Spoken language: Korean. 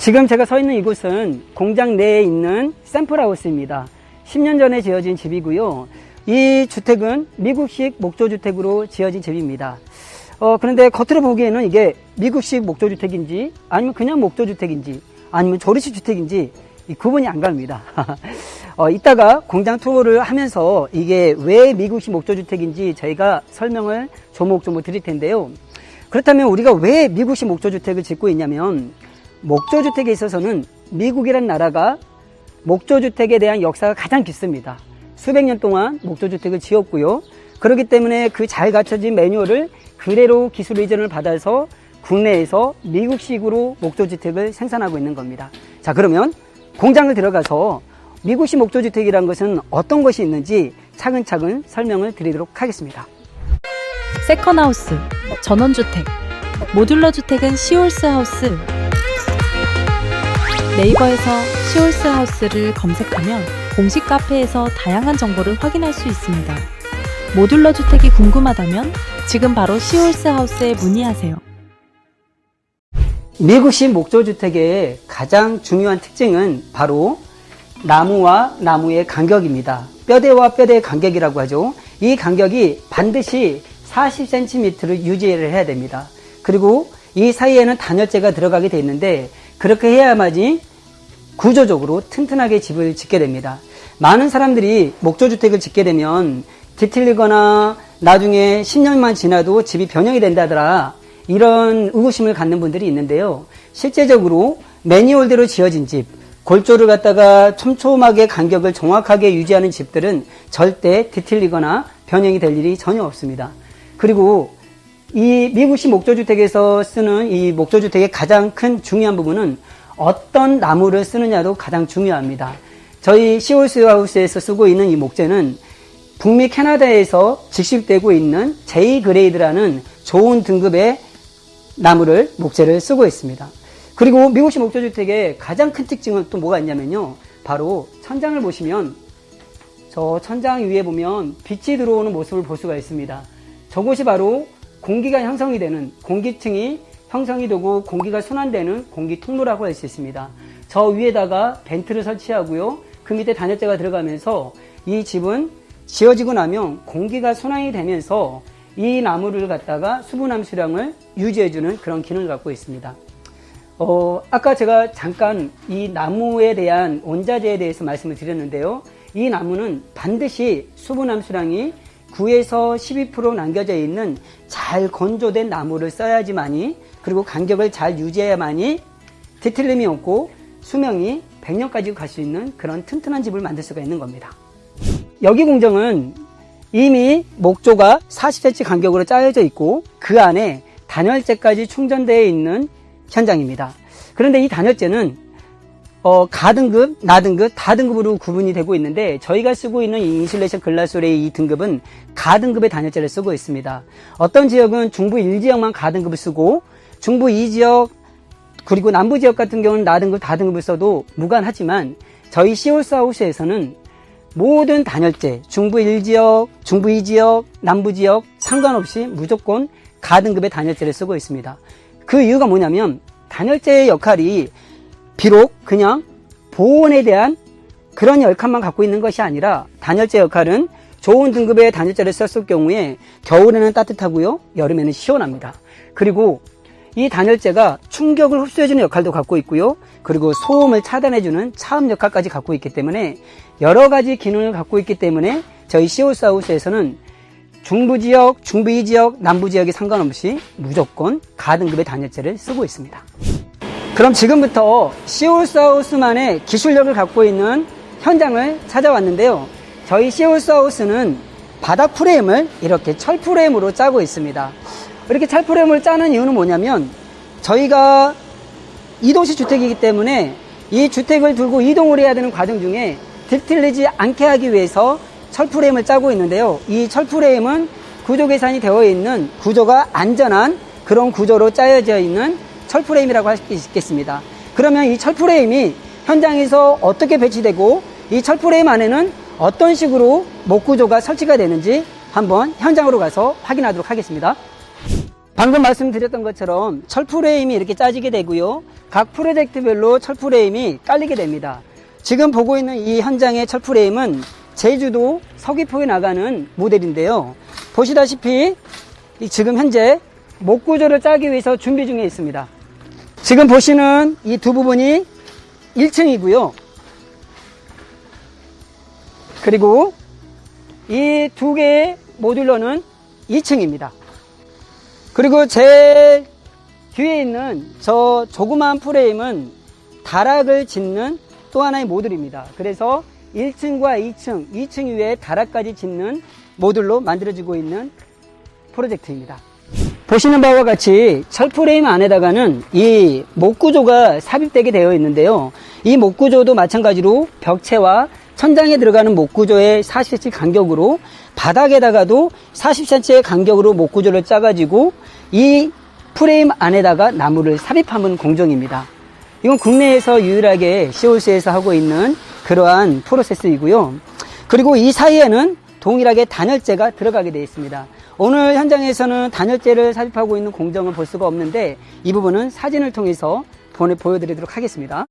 지금 제가 서 있는 이곳은 공장 내에 있는 샘플하우스입니다. 10년 전에 지어진 집이고요. 이 주택은 미국식 목조주택으로 지어진 집입니다. 어, 그런데 겉으로 보기에는 이게 미국식 목조주택인지 아니면 그냥 목조주택인지 아니면 조리식 주택인지 이 구분이 안 갑니다. 어, 이따가 공장 투어를 하면서 이게 왜 미국식 목조주택인지 저희가 설명을 조목조목 드릴 텐데요. 그렇다면 우리가 왜 미국식 목조주택을 짓고 있냐면 목조주택에 있어서는 미국이란 나라가 목조주택에 대한 역사가 가장 깊습니다. 수백 년 동안 목조주택을 지었고요. 그렇기 때문에 그 잘 갖춰진 매뉴얼을 그대로 기술 이전을 받아서 국내에서 미국식으로 목조주택을 생산하고 있는 겁니다. 자, 그러면 공장을 들어가서 미국식 목조주택이란 것은 어떤 것이 있는지 차근차근 설명을 드리도록 하겠습니다. 세컨하우스, 전원주택, 모듈러 주택은 시올스 하우스. 네이버에서 시올스 하우스를 검색하면 공식 카페에서 다양한 정보를 확인할 수 있습니다. 모듈러 주택이 궁금하다면 지금 바로 시올스 하우스에 문의하세요. 미국식 목조주택의 가장 중요한 특징은 바로 나무와 나무의 간격입니다. 뼈대와 뼈대의 간격이라고 하죠. 이 간격이 반드시 40cm를 유지를 해야 됩니다. 그리고 이 사이에는 단열재가 들어가게 돼 있는데 그렇게 해야만이 구조적으로 튼튼하게 집을 짓게 됩니다. 많은 사람들이 목조주택을 짓게 되면 뒤틀리거나 나중에 10년만 지나도 집이 변형이 된다더라 이런 의구심을 갖는 분들이 있는데요. 실제적으로 매뉴얼대로 지어진 집, 골조를 갖다가 촘촘하게 간격을 정확하게 유지하는 집들은 절대 뒤틀리거나 변형이 될 일이 전혀 없습니다. 그리고 이 미국식 목조주택에서 쓰는 이 목조주택의 가장 큰 중요한 부분은 어떤 나무를 쓰느냐도 가장 중요합니다. 저희 시올스 하우스에서 쓰고 있는 이 목재는 북미 캐나다에서 직식되고 있는 J 그레이드라는 좋은 등급의 나무를 목재를 쓰고 있습니다. 그리고 미국식 목조주택의 가장 큰 특징은 또 뭐가 있냐면요. 바로 천장을 보시면 저 천장 위에 보면 빛이 들어오는 모습을 볼 수가 있습니다. 저곳이 바로 공기가 형성이 되는 공기층이 형성이 되고 공기가 순환되는 공기 통로라고 할 수 있습니다. 저 위에다가 벤트를 설치하고요. 그 밑에 단열재가 들어가면서 이 집은 지어지고 나면 공기가 순환이 되면서 이 나무를 갖다가 수분 함수량을 유지해주는 그런 기능을 갖고 있습니다. 어, 아까 제가 잠깐 이 나무에 대한 원자재에 대해서 말씀을 드렸는데요. 이 나무는 반드시 수분 함수량이 9에서 12% 남겨져 있는 잘 건조된 나무를 써야지만이 그리고 간격을 잘 유지해야만이 뒤틀림이 없고 수명이 100년까지 갈 수 있는 그런 튼튼한 집을 만들 수가 있는 겁니다. 여기 공정은 이미 목조가 40cm 간격으로 짜여져 있고 그 안에 단열재까지 충전되어 있는 현장입니다. 그런데 이 단열재는 어, 가등급, 나등급, 다등급으로 구분이 되고 있는데 저희가 쓰고 있는 이 인슐레이션 글라솔의 이 등급은 가등급의 단열재를 쓰고 있습니다. 어떤 지역은 중부 1지역만 가등급을 쓰고 중부 2지역 그리고 남부 지역 같은 경우는 나등급, 다등급을 써도 무관하지만 저희 시올스 하우스에서는 모든 단열재, 중부 1지역, 중부 2지역, 남부 지역 상관없이 무조건 가등급의 단열재를 쓰고 있습니다. 그 이유가 뭐냐면 단열재의 역할이 비록 그냥 보온에 대한 그런 역할만 갖고 있는 것이 아니라 단열재 역할은 좋은 등급의 단열재를 썼을 경우에 겨울에는 따뜻하고요, 여름에는 시원합니다. 그리고 이 단열재가 충격을 흡수해주는 역할도 갖고 있고요. 그리고 소음을 차단해주는 차음 역할까지 갖고 있기 때문에 여러 가지 기능을 갖고 있기 때문에 저희 시오스 하우스에서는 중부 지역, 중부 2지역, 남부 지역에 상관없이 무조건 가등급의 단열재를 쓰고 있습니다. 그럼 지금부터 시올스 하우스만의 기술력을 갖고 있는 현장을 찾아왔는데요. 저희 시올스 하우스는 바닥 프레임을 이렇게 철 프레임으로 짜고 있습니다. 이렇게 철 프레임을 짜는 이유는 뭐냐면 저희가 이동식 주택이기 때문에 이 주택을 들고 이동을 해야 되는 과정 중에 뒤틀리지 않게 하기 위해서 철 프레임을 짜고 있는데요. 이 철 프레임은 구조 계산이 되어 있는 구조가 안전한 그런 구조로 짜여져 있는 철 프레임이라고 할 수 있겠습니다. 그러면 이 철 프레임이 현장에서 어떻게 배치되고 이 철 프레임 안에는 어떤 식으로 목 구조가 설치가 되는지 한번 현장으로 가서 확인하도록 하겠습니다. 방금 말씀드렸던 것처럼 철 프레임이 이렇게 짜지게 되고요. 각 프로젝트별로 철 프레임이 깔리게 됩니다. 지금 보고 있는 이 현장의 철 프레임은 제주도 서귀포에 나가는 모델인데요. 보시다시피 이 지금 현재 목 구조를 짜기 위해서 준비 중에 있습니다. 지금 보시는 이 두 부분이 1층이고요. 그리고 이 두 개의 모듈러는 2층입니다. 그리고 제 뒤에 있는 저 조그마한 프레임은 다락을 짓는 또 하나의 모듈입니다. 그래서 1층과 2층, 2층 위에 다락까지 짓는 모듈로 만들어지고 있는 프로젝트입니다. 보시는 바와 같이 철 프레임 안에다가는 이 목구조가 삽입되게 되어 있는데요. 이 목구조도 마찬가지로 벽체와 천장에 들어가는 목구조의 40cm 간격으로 바닥에다가도 40cm의 간격으로 목구조를 짜가지고 이 프레임 안에다가 나무를 삽입하는 공정입니다. 이건 국내에서 유일하게 시올스에서 하고 있는 그러한 프로세스이고요. 그리고 이 사이에는 동일하게 단열재가 들어가게 되어 있습니다. 오늘 현장에서는 단열재를 삽입하고 있는 공정을 볼 수가 없는데 이 부분은 사진을 통해서 보여드리도록 하겠습니다.